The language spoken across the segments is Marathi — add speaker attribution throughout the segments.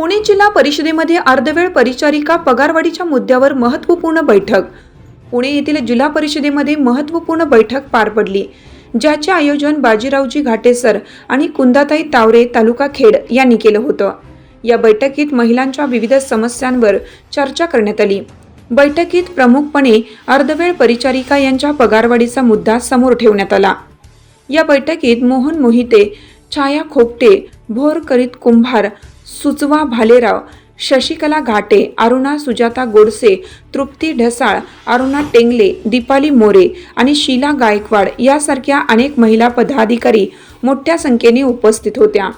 Speaker 1: पुणे जिल्हा परिषदेमध्ये अर्धवेळ परिचारिका पगारवाढीच्या मुद्द्यावर महत्त्वपूर्ण बैठक. पुणे येथील जिल्हा परिषदेमध्ये महत्त्वपूर्ण बैठक पार पडली ज्याचे आयोजन बाजीरावजी घाटेसर आणि कुंदाताई तावरे तालुका खेड यांनी केलं होतं. या बैठकीत महिलांच्या विविध समस्यांवर चर्चा करण्यात आली. बैठकीत प्रमुखपणे अर्धवेळ परिचारिका यांच्या पगारवाढीचा मुद्दा समोर ठेवण्यात आला. या बैठकीत मोहन मोहिते छाया खोपटे भोर करीत कुंभार सुचवा भालेराव शशिकला घाटे अरुणा सुजाता गोडसे तृप्ती ढसाळ अरुणा टेंगले दीपाली मोरे आणि शीला गायकवाड यासारख्या अनेक महिला पदाधिकारी मोठ्या संख्येने उपस्थित होत्या.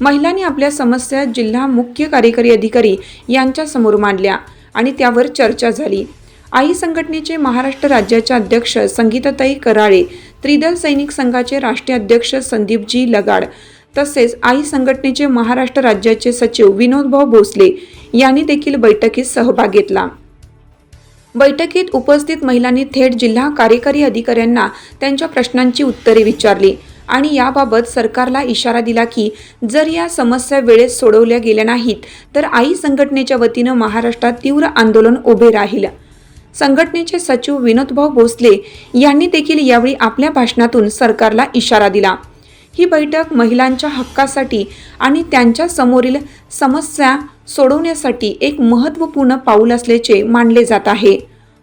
Speaker 1: महिलांनी आपल्या समस्या जिल्हा मुख्य कार्यकारी अधिकारी यांच्या समोर मांडल्या आणि त्यावर चर्चा झाली. आई संघटनेचे महाराष्ट्र राज्याचे अध्यक्ष संगीताताई कराळे त्रिदल सैनिक संघाचे राष्ट्रीय अध्यक्ष संदीपजी लगाड तसेच आई संघटनेचे महाराष्ट्र राज्याचे सचिव विनोदभाऊ भोसले यांनी देखील बैठकीत सहभाग घेतला. बैठकीत उपस्थित महिलांनी थेट जिल्हा कार्यकारी अधिकाऱ्यांना त्यांच्या प्रश्नांची उत्तरे विचारली आणि याबाबत सरकारला इशारा दिला की जर या समस्या वेळेत सोडवल्या गेल्या नाहीत तर आई संघटनेच्या वतीनं महाराष्ट्रात तीव्र आंदोलन उभे राहील. संघटनेचे सचिव विनोदभाऊ भोसले यांनी देखील यावेळी आपल्या भाषणातून सरकारला इशारा दिला. ही बैठक महिलांच्या हक्कासाठी आणि त्यांच्या समोरील समस्या सोडवण्यासाठी एक महत्त्वपूर्ण पाऊल असल्याचे मानले जात आहे.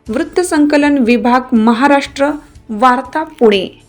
Speaker 1: वृत्तसंकलन विभाग महाराष्ट्र वार्ता पुणे.